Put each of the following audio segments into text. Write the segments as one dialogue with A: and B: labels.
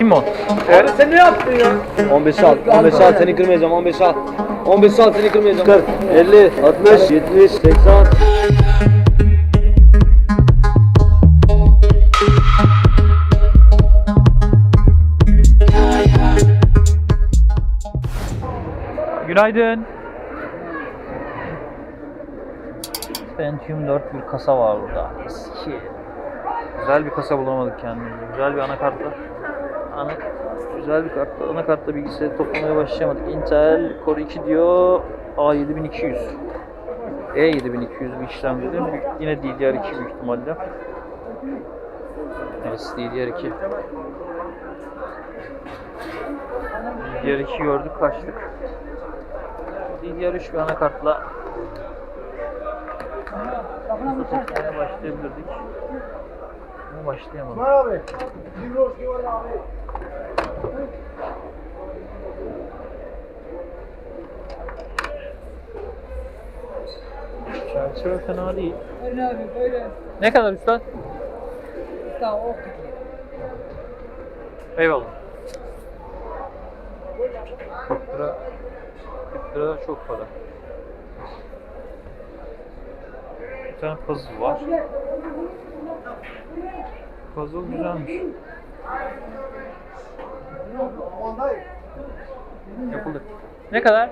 A: Atayım mı onu?
B: Abi sen ne yaptın ya?
C: 15 al. 15 al seni kırmayacağım. 15 al. 15 al seni kırmayacağım. 40, 50, 60, 70, 80.
A: Günaydın. Pentium 4 bir kasa var burada. Eski. Güzel bir kasa bulamadık kendimize. Güzel bir anakartla. Ana, güzel bir kartla, anakartla bilgisayarı toplamaya başlayamadık. Intel Core 2 diyor. A7200. E7200 bir işlemci değil? Yine DDR2 büyük ihtimalle. Evet DDR2. DDR2 gördük kaçtık. DDR3 bir anakartla satmaya başlayabilirdik. Ama başlayamadık.
B: abi. Cimroski var abi.
A: Çerçeve fena değil.
D: Öyle abi böyle
A: Ne kadar üstad?
D: daha optik.
A: Eyvallah. 40 lira 40 lira çok para. Bir tane puzzle var. Puzzle güzelmiş. Yapıldı. Ne kadar?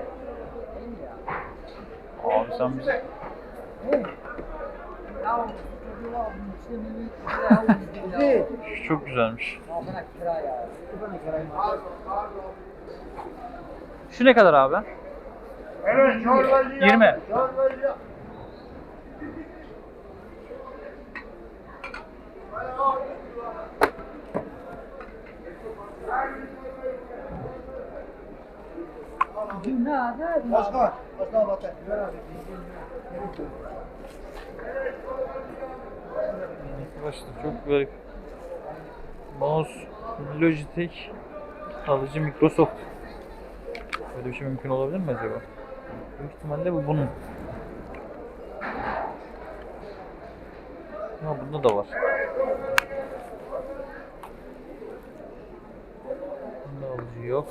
A: Abi sen bize çok güzelmiş. Şu ne kadar abi?
B: Evet çorbacı
A: 20.
B: Başka. Başka bakın.
A: Arkadaşlar çok garip. Mouse Logitech alıcı Microsoft. Böyle bir şey mümkün olabilir mi acaba? Büyük ihtimalle bu bunun. Ha bunda da var. Bunda alıcı yok.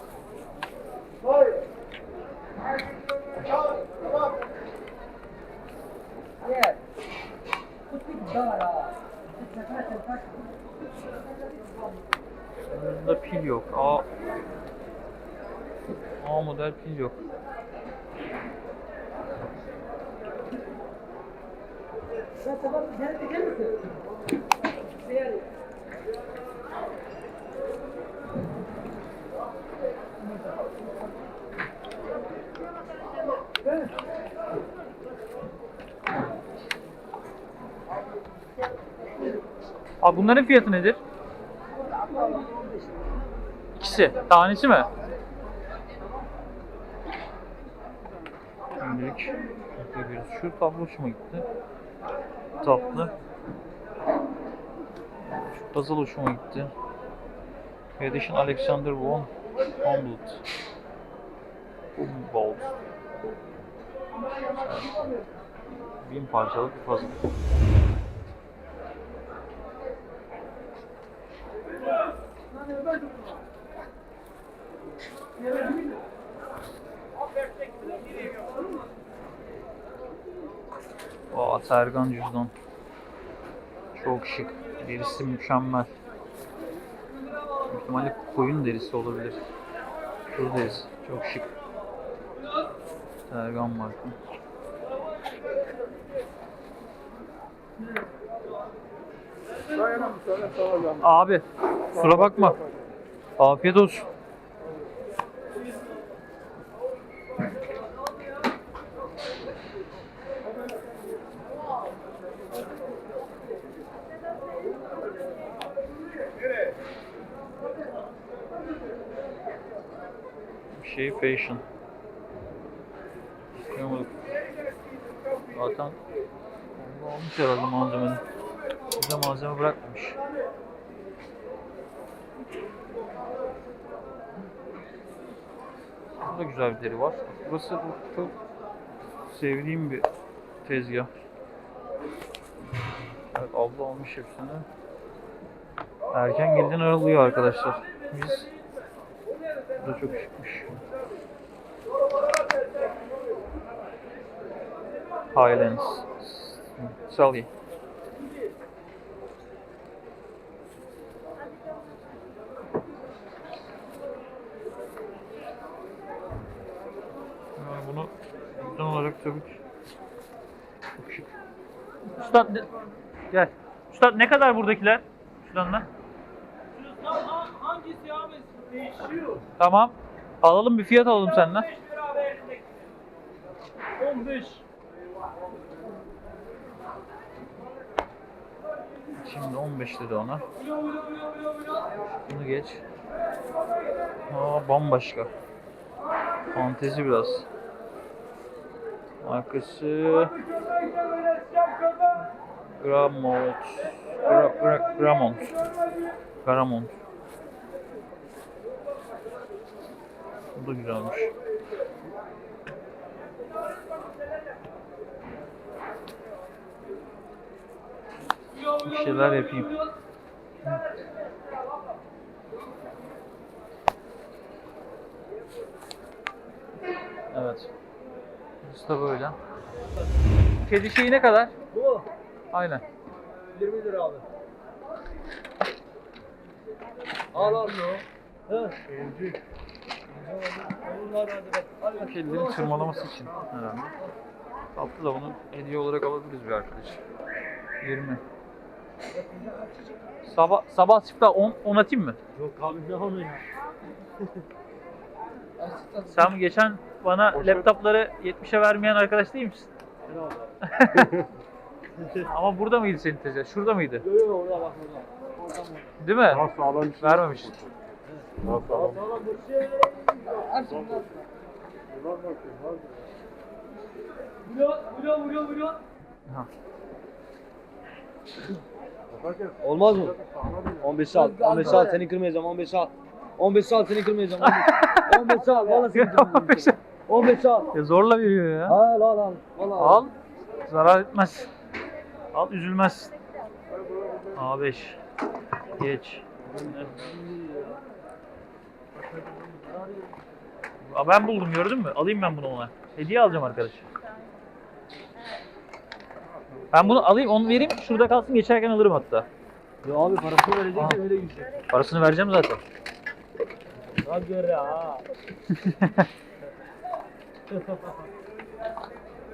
A: Bunda pil yok. A A model pil yok.
D: Sen sabah gel gider misin?
A: Abi bunların fiyatı nedir? İkisi. Tanesi mi? Şimdilik bakabiliriz. Şu tablo hoşuma gitti. Tatlı. Şu puzzle hoşuma gitti. Edition Alexander von Humboldt. Humboldt. Bin parçalık bir puzzle. Aa Sergan cüzdan. Çok şık. Derisi mükemmel. Büyük ihtimalle koyun derisi olabilir. Kuzu derisi. Çok şık. Sergan marka. Abi kusura bakma. Afiyet olsun. Bir şey fashion. Bakamadık. Zaten olmuş herhalde malzemenin. Bize malzeme bırakmamış. Burada güzel bir deri var. Burası çok sevdiğim bir tezgah. Evet abla almış hepsini. Erken gelin aralıyor arkadaşlar. Biz bu çok şıkmış. Highlands. Sully. Yani bunu buradan olarak tabii ki. Üstad ne- gel. Üstad ne kadar buradakiler? Şuradan
E: Hangisi abi? Değişiyor.
A: Tamam. Alalım bir fiyat alalım senden.
E: 15 lira verdik. 15.
A: Şimdi 15 dedi ona. Bunu geç. Aa bambaşka. Fantezi biraz. Markası Gramont. Gra, Gra, Gramont. Garamont. Bu da güzelmiş. Bir şeyler yapayım. Evet. Da böyle. Kedi şeyi ne kadar?
F: Bu
A: Aynen.
F: 20 lira abi. Al al. Bak. Hadi bak.
A: Kedilerin tırmalaması için herhalde. Tatlı da bunu hediye olarak alabiliriz bir arkadaş. 20. Sabah sabah çifte 10 10 atayım mı?
F: Yok abi ne onu ya?
A: Sen geçen bana laptopları 70'e vermeyen arkadaş değil misin? Ama burada mıydı senin tezgah? Şurada mıydı?
F: Yok yok orada bak orada. Oradan bak.
A: Değil mi?
G: Daha sağlam bir şey.
A: Vermemiş.
G: Daha sağlam.
F: Sana bu şey.
E: Ulo ulo ulo ulo.
A: Ha.
F: Olmaz mı? 15 al. 15 al seni kırmayacağım. 15 al. 15 al seni kırmayacağım. 15 al. Valla seni kırmayacağım. 15 al.
A: Ya zorla veriyor ya.
F: Al al al. Valla
A: Al. Zarar etmez. Al üzülmez. A5. Geç. Ben buldum gördün mü? Alayım ben bunu ona. Hediye alacağım arkadaş. Ben bunu alayım onu vereyim şurada kalsın geçerken alırım hatta.
F: Ya abi parasını vereceksin öyle gidecek.
A: Parasını vereceğim zaten.
F: Hadi göre ha.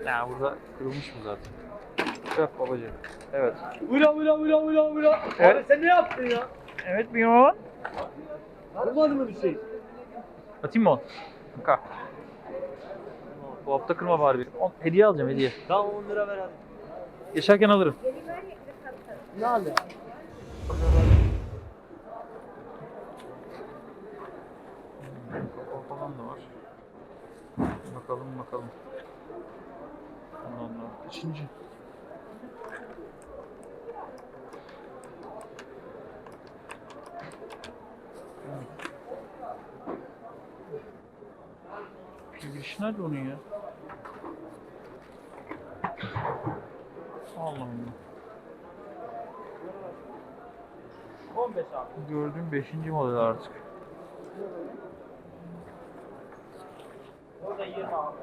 A: Ya burada kırılmış mı zaten? Yok babacığım. Evet.
F: Ula ula ula ula ula.
A: Evet.
F: Abi sen ne yaptın ya?
A: Evet bir o.
F: Kırmadın mı bir şey?
A: Atayım mı onu? Kanka. Bu hafta kırma bari Hediye alacağım hediye.
F: Tamam 10 lira ver hadi.
A: Geçerken alırım.
F: Ne?
A: Kapalı falan da var. Bakalım bakalım. Ondan da üçüncü. Girişi nerede onun ya? Allah Allah.
F: 15 abi.
A: Gördüğüm 5. model artık.
F: Orada 20 abi.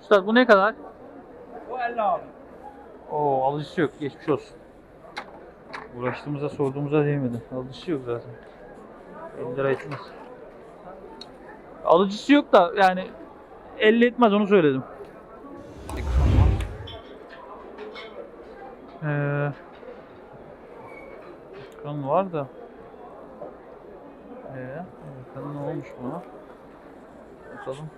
A: Üstad bu ne kadar?
E: Bu 50 abi.
A: Oo alıcısı yok. Geçmiş olsun. Uğraştığımıza sorduğumuza değmedi. Alıcısı yok zaten. 50 lira etmez. Alıcısı yok da yani 50 etmez onu söyledim. Ee, ekran var da. Ee, ekran ne olmuş buna? Bakalım.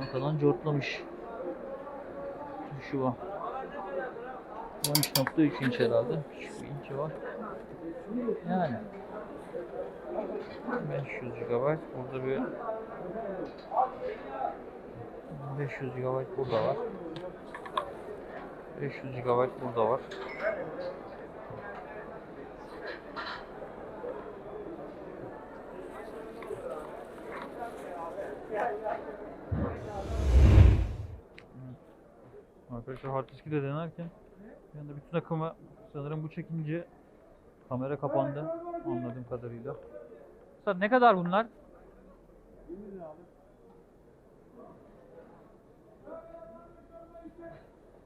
A: Arkadan cortlamış. Şu var. 13.3 inç herhalde. Küçük bir inci var. Yani. 500 GB. Burada bir 500 GB burada var. 500 GB burada var. Arkadaşlar hard diski de denerken bir anda bütün akımı sanırım bu çekince kamera kapandı anladığım kadarıyla. Mesela ne kadar bunlar?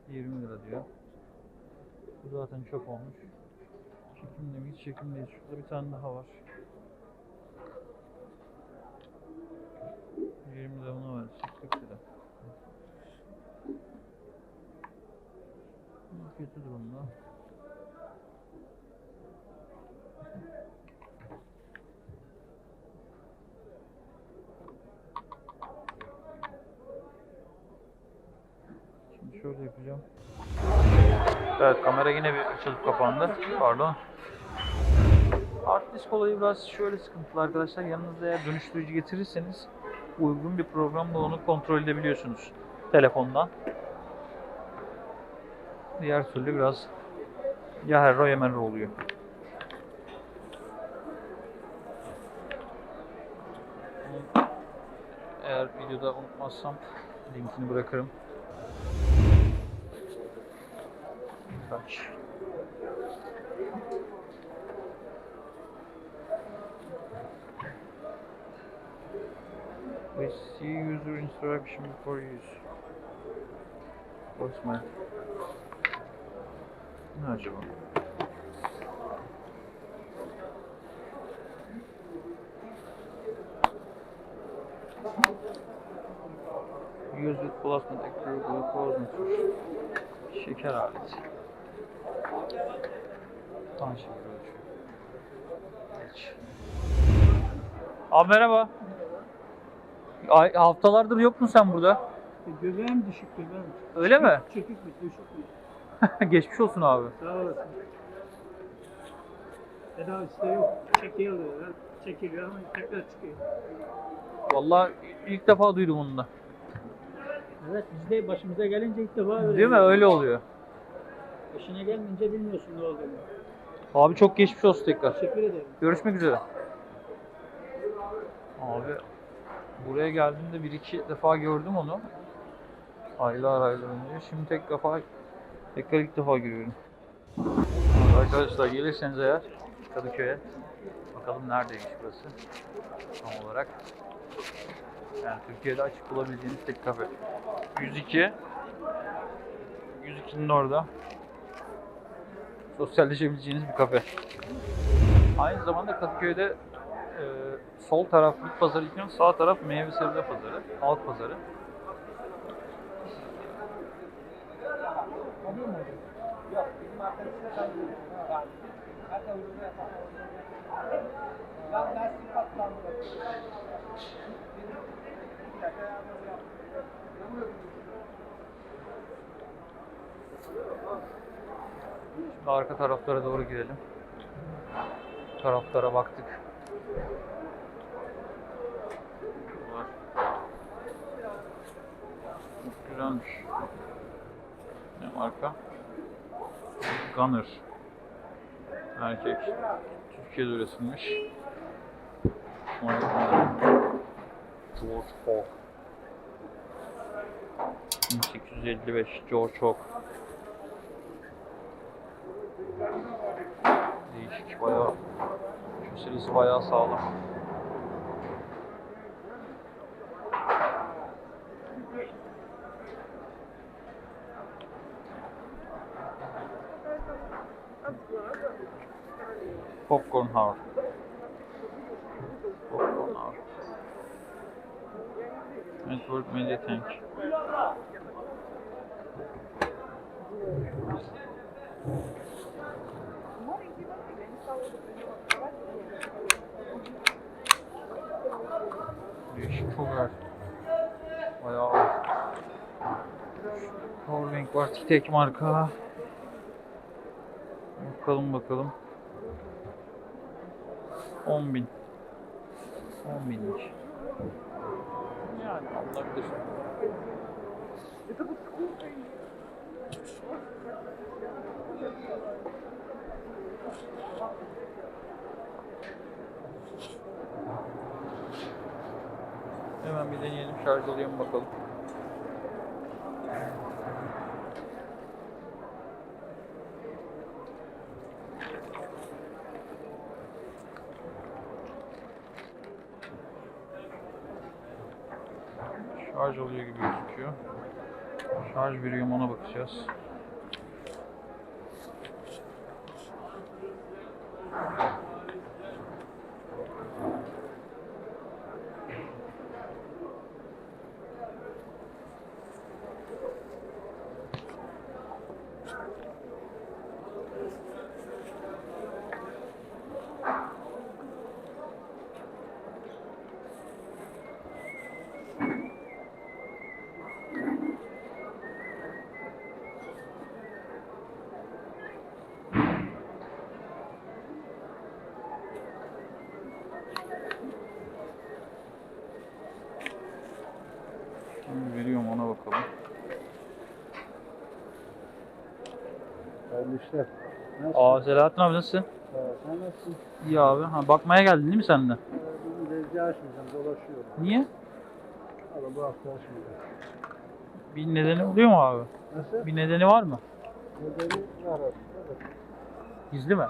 A: 20 lira diyor. Bu zaten çok olmuş. Çekimde mi? Hiç çekim değil. Şurada bir tane daha var. 20 lira buna var. 40 lira. Kötü durumda. Şimdi şöyle yapacağım. Evet kamera yine bir açılıp kapandı. Pardon. Hard disk olayı biraz şöyle sıkıntılı arkadaşlar. Yanınızda eğer dönüştürücü getirirseniz uygun bir programla onu kontrol edebiliyorsunuz telefondan. Diğer türlü biraz ya herro ya merro oluyor. Eğer videoda unutmazsam linkini bırakırım. We see user instruction before use. My... Ne acaba? Use with plasma active glucose. Şeker aleti. Kan şekeri ölçüyor. Geç. Abi merhaba. Ay, haftalardır yoktun sen burada.
H: Göbeğim düşük göbeğim.
A: Öyle mi?
H: Çekik mi? Düşük mü?
A: Geçmiş olsun abi.
H: Sağ olasın. Tedavisi de yok. Çekiliyor. Çekiliyor ama tekrar çıkıyor.
A: Vallahi ilk defa duydum onu da.
H: Evet biz de başımıza gelince ilk defa öyle.
A: Değil mi? Öyle oluyor.
H: Başına gelmeyince bilmiyorsun ne olduğunu.
A: Abi çok geçmiş olsun tekrar.
H: Teşekkür ederim.
A: Görüşmek üzere. Abi buraya geldiğimde bir iki defa gördüm onu. Aylar aylar önce. Şimdi tek defa tekrar ilk defa görüyorum. Arkadaşlar gelirseniz eğer Kadıköy'e bakalım neredeymiş burası tam olarak. Yani Türkiye'de açık bulabileceğiniz tek kafe. 102 102'nin orada sosyalleşebileceğiniz bir kafe. Aynı zamanda Kadıköy'de e, sol taraf bit pazarı iken sağ taraf meyve sebze pazarı, halk pazarı.
D: Yok bizim arkadaşlar
A: Arka taraflara doğru gidelim. Taraflara baktık. Güzelmiş. Ne marka? Gunner. Erkek. Türkiye'de üretilmiş. George Hawk. 1855 George Hawk. Değişik bayağı köselesi bayağı sağlam. Popcorn hour. Popcorn hour. Network Media Tank. Değişik çok ağır. Bayağı ağır. Powerbank var. Tek marka. Bakalım bakalım. 10.000 10.000'miş. Hemen bir deneyelim. Şarj oluyor mu bakalım. Şarj oluyor gibi gözüküyor. Şarj veriyorum ona bakacağız.
B: Hayırlı işler.
A: Aa Selahattin abi nasılsın?
B: Ee, sen nasılsın?
A: İyi abi. Ha, bakmaya geldin değil mi sen de?
B: Ee, tezgah açmayacağım, dolaşıyorum.
A: Niye?
B: Ama bu hafta açmayacağım.
A: Bir nedeni oluyor mu abi?
B: Nasıl?
A: Bir nedeni var mı?
B: Nedeni var aslında da.
A: Gizli mi?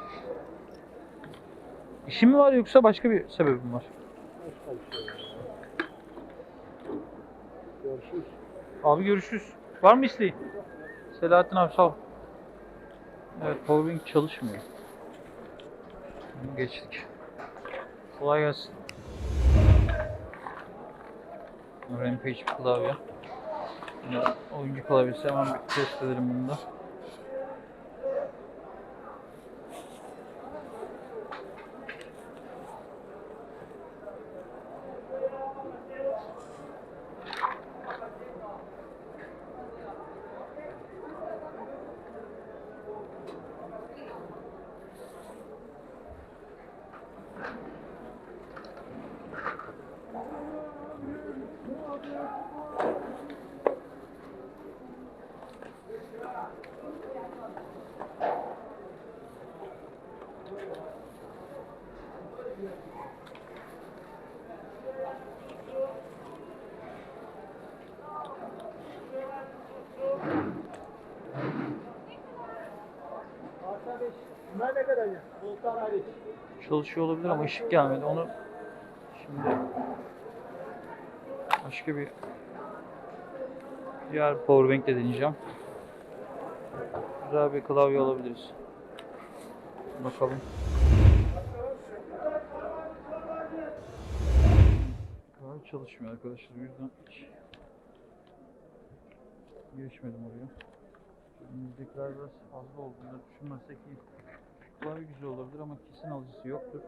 A: İşin mi var yoksa başka bir sebebin var?
B: Başka bir şey yok. Görüşürüz.
A: Abi görüşürüz. Var mı isteğin? Selahattin abi sağ ol. Evet powerbank çalışmıyor. Geçtik. Kolay gelsin. Rampage klavye. Yine oyuncu klavyesi hemen bir test edelim bunu da. Çalışıyor olabilir ama ışık gelmedi. Onu şimdi başka bir diğer powerbank de deneyeceğim. Güzel bir klavye alabiliriz. Bakalım. Çalışmıyor arkadaşlar. O yüzden hiç girişmedim oraya. Elimizdekiler biraz fazla olduğunu düşünmezsek iyi. Klavye güzel olabilir ama kesin alıcısı yoktur.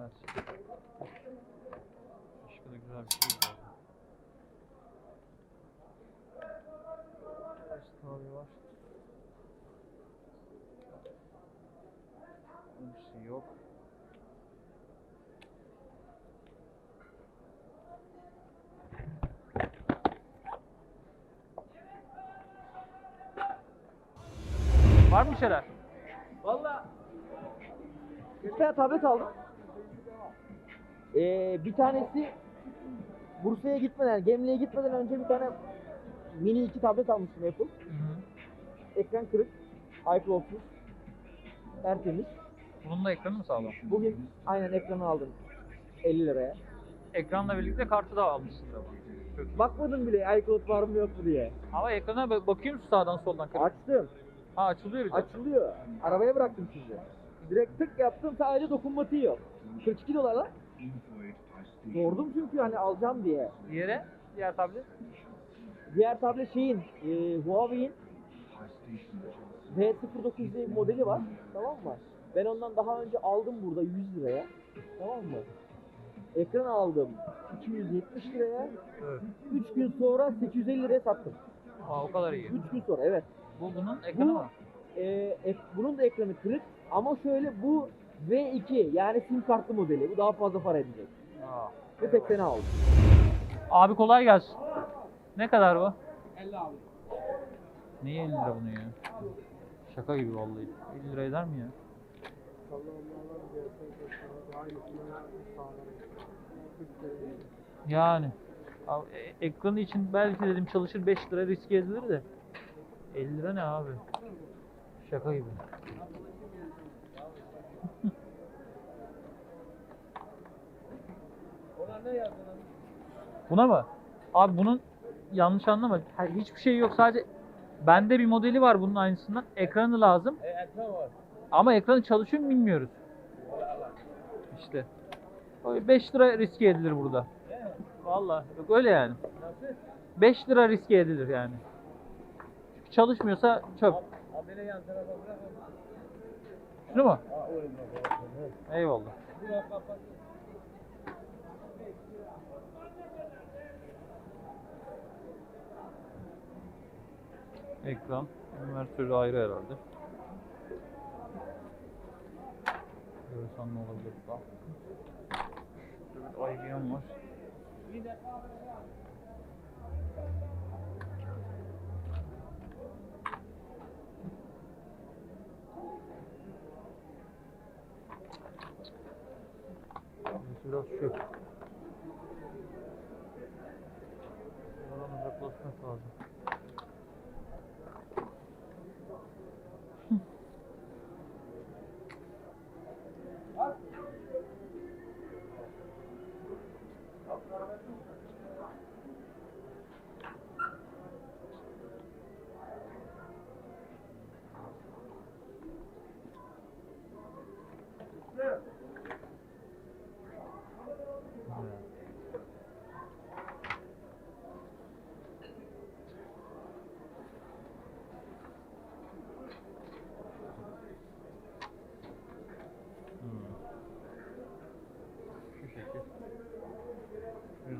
A: Evet. Başka da güzel bir şey var. Kaç klavye var? Alıcısı yok. Var mı bir şeyler?
C: Valla bir tane tablet aldım. Ee, bir tanesi Bursa'ya gitmeden, Gemli'ye gitmeden önce bir tane mini iki tablet almıştım Apple. Ekran kırık, iCloud'suz, tertemiz.
A: Bunun da ekranı mı sağlam?
C: Bugün aynen ekranı aldım 50 liraya.
A: Ekranla birlikte kartı da almışsın iyi.
C: Bakmadım bile iCloud var mı yok mu diye.
A: Ama ekrana bak- bakıyor musun sağdan soldan? kırık?
C: Açtım,
A: Ha açılıyor bir de.
C: açılıyor. Arabaya bıraktım şimdi. Direkt tık yaptım sadece dokunmatiği yok. 42 dolar lan. Sordum çünkü hani alacağım diye.
A: Diğeri, diğer tablet.
C: Diğer tablet şeyin, e, Huawei'in V09 diye bir modeli var. Tamam mı? Ben ondan daha önce aldım burada 100 liraya. Tamam mı? Ekran aldım 270 liraya.
A: Evet.
C: 3 gün sonra 850 liraya sattım.
A: Aa o kadar iyi.
C: 3 gün sonra evet.
A: Bu bunun ekranı
C: Bu
A: mı?
C: e, ek- bunun da ekranı kırık ama şöyle bu V2 yani sim kartlı modeli. Bu daha fazla para edecek.
A: Aa.
C: Ve tek sene aldım.
A: Abi kolay gelsin. Ne kadar bu?
D: 50 abi.
A: Niye 50 lira bunu ya? Şaka gibi vallahi. 50 lira eder mi ya? Yani. Abi, e- ekranı için belki dedim çalışır 5 lira riske edilir de. 50 lira ne abi? Şaka gibi. Buna mı? Abi bunun yanlış anlama. Hiçbir şey yok. Sadece bende bir modeli var bunun aynısından. Ekranı lazım.
B: E, ekran var.
A: Ama ekranı çalışıyor mu bilmiyoruz. İşte. 5 lira riske edilir burada. Vallahi yok öyle yani.
B: Nasıl?
A: 5 lira riske edilir yani. Çalışmıyorsa çöp. Şunu mu? Eyvallah. Ekran. Invertörü ayrı herhalde. Görürsen ne olabilir daha. Şurada bir IBM var. Burası biraz şu. Buradan uzaklaşmak lazım.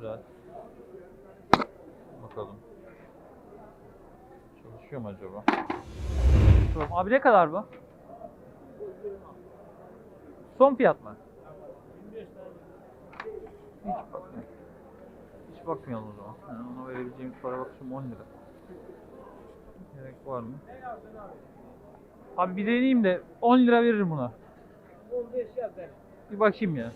A: Güzel. Bakalım. Çalışıyor mu acaba? Abi ne kadar bu? Son fiyat mı? Hiç bakmıyorum. Hiç bakmayalım o zaman. Yani ona verebileceğimiz para bakışım 10 lira. Gerek var mı? Abi bir deneyeyim de 10 lira veririm buna.
B: 15 yaz.
A: Bir bakayım ya.